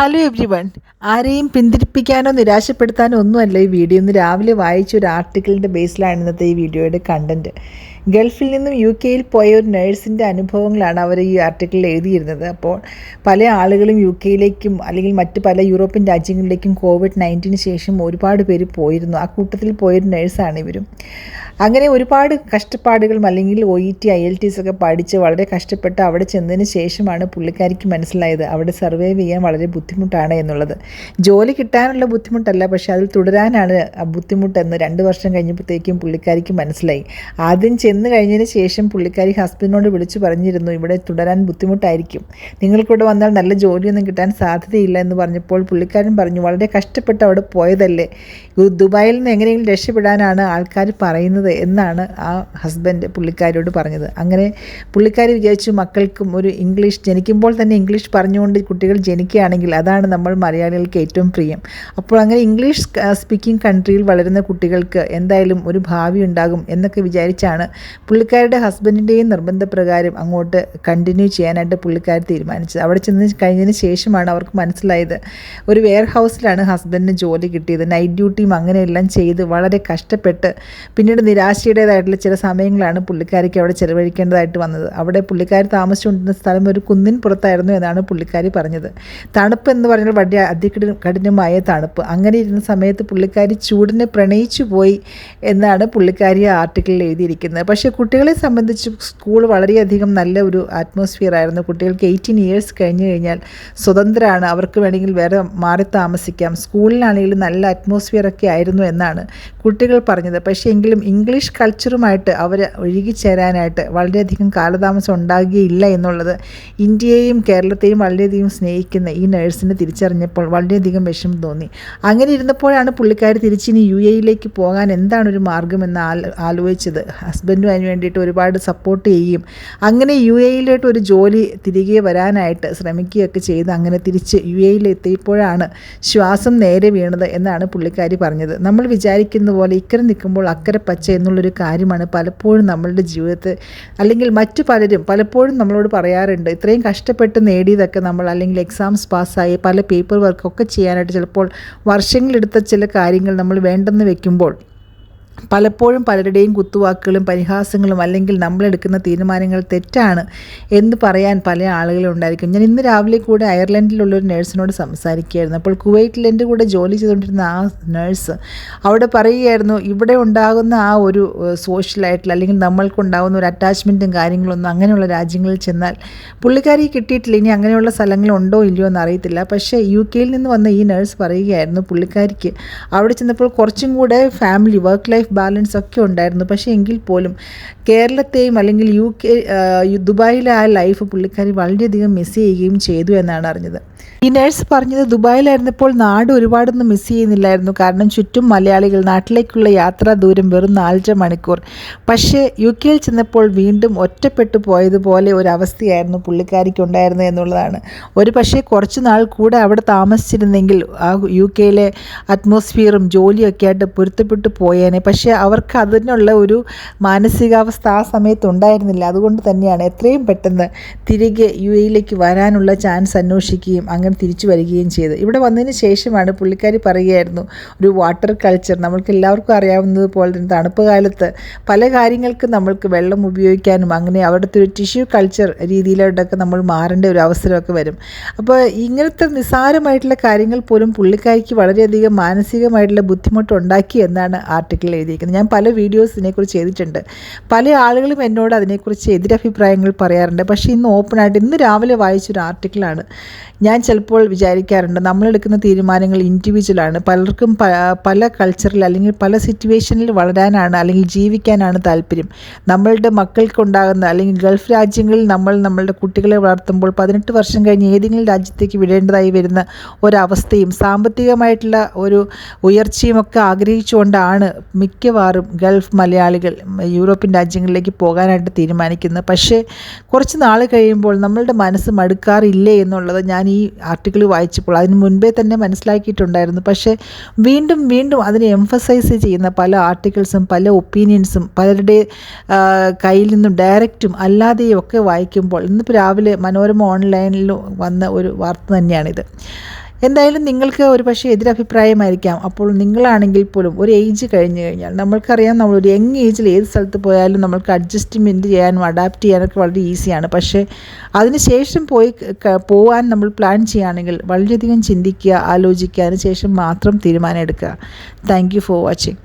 Hello everyone. ആരെയും പിന്തിരിപ്പിക്കാനോ നിരാശപ്പെടുത്താനോ ഒന്നുമല്ല ഈ വീഡിയോ. ഇന്ന് രാവിലെ വായിച്ച ഒരു ആർട്ടിക്കിളിന്റെ ബേസിലാണ് ഇന്നത്തെ ഈ വീഡിയോയുടെ കണ്ടന്റ് ഗൾഫിൽ നിന്നും യു കെയിൽ പോയ ഒരു നേഴ്സിന്റെ അനുഭവങ്ങളാണ് അവർ ഈ ആർട്ടിക്കിളിൽ എഴുതിയിരുന്നത്. അപ്പോൾ പല ആളുകളും യു കെയിലേക്കും അല്ലെങ്കിൽ മറ്റ് പല യൂറോപ്യൻ രാജ്യങ്ങളിലേക്കും കോവിഡ് നയന്റീന് ശേഷം ഒരുപാട് പേര് പോയിരുന്നു. ആ കൂട്ടത്തിൽ പോയൊരു നേഴ്സാണ് ഇവരും. അങ്ങനെ ഒരുപാട് കഷ്ടപ്പാടുകളും അല്ലെങ്കിൽ O E T I L T ഒക്കെ പഠിച്ച് വളരെ കഷ്ടപ്പെട്ട് അവിടെ ചെന്നതിന് ശേഷമാണ് പുള്ളിക്കാരിക്ക് മനസ്സിലായത്. അവിടെ സർവൈവ് ചെയ്യാൻ വളരെ ബുദ്ധിമുട്ടാണ് എന്നുള്ളത്. ജോലി കിട്ടാനുള്ള ബുദ്ധിമുട്ടല്ല പക്ഷേ അതിൽ തുടരാനാണ് ബുദ്ധിമുട്ടെന്ന് രണ്ട് വർഷം കഴിഞ്ഞപ്പോഴത്തേക്കും പുള്ളിക്കാരിക്ക് മനസ്സിലായി. ആദ്യം ചെന്ന് കഴിഞ്ഞതിന് ശേഷം പുള്ളിക്കാരി ഹസ്ബൻഡിനോട് വിളിച്ചു പറഞ്ഞിരുന്നു ഇവിടെ തുടരാൻ ബുദ്ധിമുട്ടായിരിക്കും. നിങ്ങൾക്കിവിടെ വന്നാൽ നല്ല ജോലിയൊന്നും കിട്ടാൻ സാധ്യതയില്ല എന്ന് പറഞ്ഞപ്പോൾ പുള്ളിക്കാരൻ പറഞ്ഞു വളരെ കഷ്ടപ്പെട്ട് അവിടെ പോയതല്ലേ. ദുബായിൽ നിന്ന് എങ്ങനെയെങ്കിലും രക്ഷപ്പെടാനാണ് ആൾക്കാർ പറയുന്നത് എന്നാണ് ആ ഹസ്ബൻഡ് പുള്ളിക്കാരിയോട് പറഞ്ഞത്. അങ്ങനെ പുള്ളിക്കാരി വിചാരിച്ചു മക്കൾക്കും ഒരു ഇംഗ്ലീഷ് ജനിക്കുമ്പോൾ തന്നെ ഇംഗ്ലീഷ് പറഞ്ഞുകൊണ്ട് കുട്ടികൾ ജനിക്കുകയാണെങ്കിൽ അതാണ് നമ്മൾ മലയാളികൾക്ക് ഏറ്റവും പ്രിയം. അപ്പോൾ അങ്ങനെ ഇംഗ്ലീഷ് സ്പീക്കിംഗ് കൺട്രിയിൽ വളരുന്ന കുട്ടികൾക്ക് എന്തായാലും ഒരു ഭാവി ഉണ്ടാകും എന്നൊക്കെ വിചാരിച്ചാണ് പുള്ളിക്കാരുടെ ഹസ്ബൻഡിന്റെയും നിർബന്ധപ്രകാരം അങ്ങോട്ട് കണ്ടിന്യൂ ചെയ്യാനായിട്ട് പുള്ളിക്കാർ തീരുമാനിച്ചത്. അവിടെ ചെന്ന് കഴിഞ്ഞതിന് ശേഷമാണ് അവർക്ക് മനസ്സിലായത് ഒരു വെയർ ഹൗസിലാണ് ഹസ്ബൻഡിന് ജോലി കിട്ടിയത്. നൈറ്റ് ഡ്യൂട്ടിയും അങ്ങനെയെല്ലാം ചെയ്ത് വളരെ കഷ്ടപ്പെട്ട് പിന്നീട് നിരാശയുടേതായിട്ടുള്ള ചില സമയങ്ങളാണ് പുള്ളിക്കാരിക്ക് അവിടെ ചെലവഴിക്കേണ്ടതായിട്ട് വന്നത്. അവിടെ പുള്ളിക്കാർ താമസിച്ചുകൊണ്ടിരുന്ന സ്ഥലം ഒരു കുന്നിൻ പുറത്തായിരുന്നു എന്നാണ് പുള്ളിക്കാരി പറഞ്ഞത്. തണുപ്പ് എന്ന് പറഞ്ഞാൽ വളരെ അതികഠിനമായ തണുപ്പ്. അങ്ങനെ ഇരുന്ന സമയത്ത് പുള്ളിക്കാരി ചൂടിനെ പ്രണയിച്ചു പോയി എന്നാണ് പുള്ളിക്കാരി ആർട്ടിക്കിളിൽ എഴുതിയിരിക്കുന്നത്. പക്ഷേ കുട്ടികളെ സംബന്ധിച്ച് സ്കൂൾ വളരെയധികം നല്ല ഒരു അറ്റ്മോസ്ഫിയർ ആയിരുന്നു. കുട്ടികൾക്ക് എയ്റ്റീൻ ഇയേഴ്സ് കഴിഞ്ഞു കഴിഞ്ഞാൽ സ്വതന്ത്രമാണ് അവർക്ക് വേണമെങ്കിൽ വേറെ മാറി താമസിക്കാം. സ്കൂളിലാണെങ്കിലും നല്ല അറ്റ്മോസ്ഫിയർ ഒക്കെ ആയിരുന്നു എന്നാണ് കുട്ടികൾ പറഞ്ഞത്. പക്ഷേ എങ്കിലും ഇംഗ്ലീഷ് കൾച്ചറുമായിട്ട് അവർ ഒഴുകിച്ചേരാനായിട്ട് വളരെയധികം കാലതാമസം ഉണ്ടാകുകയില്ല എന്നുള്ളത് ഇന്ത്യയെയും കേരളത്തെയും വളരെയധികം സ്നേഹിക്കുന്ന ഈ നഴ്സിനെ തിരിച്ചറിഞ്ഞപ്പോൾ വളരെയധികം വിഷമം തോന്നി. അങ്ങനെ ഇരുന്നപ്പോഴാണ് പുള്ളിക്കാർ തിരിച്ചിനി യു എയിലേക്ക് പോകാൻ എന്താണ് ഒരു മാർഗമെന്ന് ആലോചിച്ചത്. ഹസ്ബൻഡും അതിന് വേണ്ടിയിട്ട് ഒരുപാട് സപ്പോർട്ട് ചെയ്യും അങ്ങനെ യു എയിലോട്ട് ഒരു ജോലി തിരികെ വരാനായിട്ട് ശ്രമിക്കുകയൊക്കെ ചെയ്ത് അങ്ങനെ തിരിച്ച് യു എയിൽ എത്തിയപ്പോഴാണ് ശ്വാസം നേരെ വീണത് എന്നാണ് പുള്ളിക്കാരി പറഞ്ഞത്. നമ്മൾ വിചാരിക്കുന്ന പോലെ ഇക്കരെ നിൽക്കുമ്പോൾ അക്കരെ പച്ച എന്നുള്ളൊരു കാര്യമാണ് പലപ്പോഴും നമ്മളുടെ ജീവിതത്തിൽ അല്ലെങ്കിൽ മറ്റു പലരും പലപ്പോഴും നമ്മളോട് പറയാറുണ്ട് ഇത്രയും കഷ്ടപ്പെട്ട് നേടിയതൊക്കെ നമ്മൾ അല്ലെങ്കിൽ എക്സാംസ് പാസ്സായി പല പേപ്പർ വർക്കൊക്കെ ചെയ്യാനായിട്ട് ചിലപ്പോൾ വർഷങ്ങളെടുത്ത ചില കാര്യങ്ങൾ നമ്മൾ വേണ്ടെന്ന് വെക്കുമ്പോൾ പലപ്പോഴും പലരുടെയും കുത്തുവാക്കുകളും പരിഹാസങ്ങളും അല്ലെങ്കിൽ നമ്മളെടുക്കുന്ന തീരുമാനങ്ങൾ തെറ്റാണ് എന്ന് പറയാൻ പല ആളുകളും ഉണ്ടായിരിക്കും. ഞാൻ ഇന്ന് രാവിലെ കൂടെ അയർലൻഡിലുള്ള ഒരു നേഴ്സിനോട് സംസാരിക്കുകയായിരുന്നു. അപ്പോൾ കുവൈറ്റിൽ എന്റെ കൂടെ ജോലി ചെയ്തുകൊണ്ടിരുന്ന ആ നഴ്സ് അവിടെ പറയുകയായിരുന്നു ഇവിടെ ഉണ്ടാകുന്ന ആ ഒരു സോഷ്യലായിട്ടുള്ള അല്ലെങ്കിൽ നമ്മൾക്കുണ്ടാകുന്ന ഒരു അറ്റാച്ച്മെന്റും കാര്യങ്ങളൊന്നും അങ്ങനെയുള്ള രാജ്യങ്ങളിൽ ചെന്നാൽ പുള്ളിക്കാരി കിട്ടിയിട്ടില്ല. ഇനി അങ്ങനെയുള്ള സ്ഥലങ്ങളുണ്ടോ ഇല്ലയോ എന്ന് അറിയത്തില്ല. പക്ഷേ യു കെയിൽ നിന്ന് വന്ന ഈ നഴ്സ് പറയുകയായിരുന്നു പുള്ളിക്കാരിക്ക് അവിടെ ചെന്നപ്പോൾ കുറച്ചും കൂടെ ഫാമിലി വർക്ക് ലൈഫ് ബാലൻസ് ഒക്കെ ഉണ്ടായിരുന്നു. പക്ഷേ എങ്കിൽ പോലും കേരളത്തെയും അല്ലെങ്കിൽ യു കെ ദുബായിലെ ആ ലൈഫ് പുള്ളിക്കാരി വളരെയധികം മിസ് ചെയ്യുകയും ചെയ്തു എന്നാണ് അറിഞ്ഞത്. ഈ നേഴ്സ് പറഞ്ഞത് ദുബായിലായിരുന്നപ്പോൾ നാട് ഒരുപാടൊന്നും മിസ് ചെയ്യുന്നില്ലായിരുന്നു. കാരണം ചുറ്റും മലയാളികൾ നാട്ടിലേക്കുള്ള യാത്രാ ദൂരം വെറും നാലര മണിക്കൂർ. പക്ഷേ യു കെയിൽ ചെന്നപ്പോൾ വീണ്ടും ഒറ്റപ്പെട്ടു പോയതുപോലെ ഒരു അവസ്ഥയായിരുന്നു പുള്ളിക്കാരിക്ക് ഉണ്ടായിരുന്നത് എന്നുള്ളതാണ്. ഒരു പക്ഷേ കുറച്ച് നാൾ കൂടെ അവിടെ താമസിച്ചിരുന്നെങ്കിൽ ആ യു കെയിലെ അറ്റ്മോസ്ഫിയറും ജോലിയൊക്കെ ആയിട്ട് പൊരുത്തപ്പെട്ടു പോയേനെ. പക്ഷേ അവർക്ക് അതിനുള്ള ഒരു മാനസികാവസ്ഥ ആ സമയത്ത് ഉണ്ടായിരുന്നില്ല. അതുകൊണ്ട് തന്നെയാണ് എത്രയും പെട്ടെന്ന് തിരികെ യു എയിലേക്ക് വരാനുള്ള ചാൻസ് അന്വേഷിക്കുകയും അങ്ങനെ തിരിച്ചു വരികയും ചെയ്തു. ഇവിടെ വന്നതിന് ശേഷമാണ് പുള്ളിക്കാരി പറയുകയായിരുന്നു ഒരു വാട്ടർ കൾച്ചർ നമ്മൾക്ക് എല്ലാവർക്കും അറിയാവുന്നത് പോലെ തന്നെ തണുപ്പ് കാലത്ത് പല കാര്യങ്ങൾക്കും നമ്മൾക്ക് വെള്ളം ഉപയോഗിക്കാനും അങ്ങനെ അവിടുത്തെ ഒരു ടിഷ്യൂ കൾച്ചർ രീതിയിലോട്ടൊക്കെ നമ്മൾ മാറേണ്ട ഒരു അവസരമൊക്കെ വരും. അപ്പോൾ ഇങ്ങനത്തെ നിസ്സാരമായിട്ടുള്ള കാര്യങ്ങൾ പോലും പുള്ളിക്കാരിക്ക് വളരെയധികം മാനസികമായിട്ടുള്ള ബുദ്ധിമുട്ടുണ്ടാക്കി എന്നാണ് ആർട്ടിക്കിൾ എഴുതിയിരിക്കുന്നത്. ഞാൻ പല വീഡിയോസ് ഇതിനെക്കുറിച്ച് ചെയ്തിട്ടുണ്ട്. പല ആളുകളും എന്നോട് അതിനെക്കുറിച്ച് എതിരഭിപ്രായങ്ങൾ പറയാറുണ്ട്. പക്ഷേ ഇന്ന് ഓപ്പണായിട്ട് ഇന്ന് രാവിലെ വായിച്ചൊരു ആർട്ടിക്കിളാണ് ഞാൻ ചിലപ്പോൾ വിചാരിക്കാറുണ്ട് നമ്മളെടുക്കുന്ന തീരുമാനങ്ങൾ ഇൻഡിവിജ്വലാണ് പലർക്കും പല കൾച്ചറിൽ അല്ലെങ്കിൽ പല സിറ്റുവേഷനിൽ വളരാനാണ് അല്ലെങ്കിൽ ജീവിക്കാനാണ് താല്പര്യം. നമ്മളുടെ മക്കൾക്കുണ്ടാകുന്ന അല്ലെങ്കിൽ ഗൾഫ് രാജ്യങ്ങളിൽ നമ്മൾ നമ്മളുടെ കുട്ടികളെ വളർത്തുമ്പോൾ പതിനെട്ട് വർഷം കഴിഞ്ഞ് ഏതെങ്കിലും രാജ്യത്തേക്ക് വിടേണ്ടതായി വരുന്ന ഒരവസ്ഥയും സാമ്പത്തികമായിട്ടുള്ള ഒരു ഉയർച്ചയും ഒക്കെ ആഗ്രഹിച്ചുകൊണ്ടാണ് മിക്കവാറും ഗൾഫ് മലയാളികൾ യൂറോപ്യൻ രാജ്യങ്ങളിലേക്ക് പോകാനായിട്ട് തീരുമാനിക്കുന്നത്. പക്ഷേ കുറച്ച് നാൾ കഴിയുമ്പോൾ നമ്മളുടെ മനസ്സ് മടുക്കാറില്ലേ എന്നുള്ളത് ഞാൻ ഈ ആർട്ടിക്കിൾ വായിച്ചപ്പോൾ അതിന് മുൻപേ തന്നെ മനസ്സിലാക്കിയിട്ടുണ്ടായിരുന്നു. പക്ഷേ വീണ്ടും വീണ്ടും അതിനെ എംഫസൈസ് ചെയ്യുന്ന പല ആർട്ടിക്കിൾസും പല ഒപ്പീനിയൻസും പലരുടെ കയ്യിൽ നിന്നും ഡയറക്റ്റും അല്ലാതെയും ഒക്കെ വായിക്കുമ്പോൾ ഇന്നിപ്പോൾ രാവിലെ മനോരമ ഓൺലൈനിൽ വന്ന ഒരു വാർത്ത തന്നെയാണിത്. എന്തായാലും നിങ്ങൾക്ക് ഒരു പക്ഷേ എതിരഭിപ്രായമായിരിക്കാം. അപ്പോൾ നിങ്ങളാണെങ്കിൽ പോലും ഒരു ഏജ് കഴിഞ്ഞു കഴിഞ്ഞാൽ നമ്മൾക്കറിയാം നമ്മളൊരു യങ് ഏജിൽ ഏത് സ്ഥലത്ത് പോയാലും നമ്മൾക്ക് അഡ്ജസ്റ്റ്മെന്റ് ചെയ്യാനും അഡാപ്റ്റ് ചെയ്യാനൊക്കെ വളരെ ഈസിയാണ് പക്ഷേ അതിനുശേഷം പോയി പോകാൻ നമ്മൾ പ്ലാൻ ചെയ്യുകയാണെങ്കിൽ വളരെയധികം ചിന്തിക്കുക ആലോചിക്കുക അതിനുശേഷം മാത്രം തീരുമാനം എടുക്കുക. Thank for watching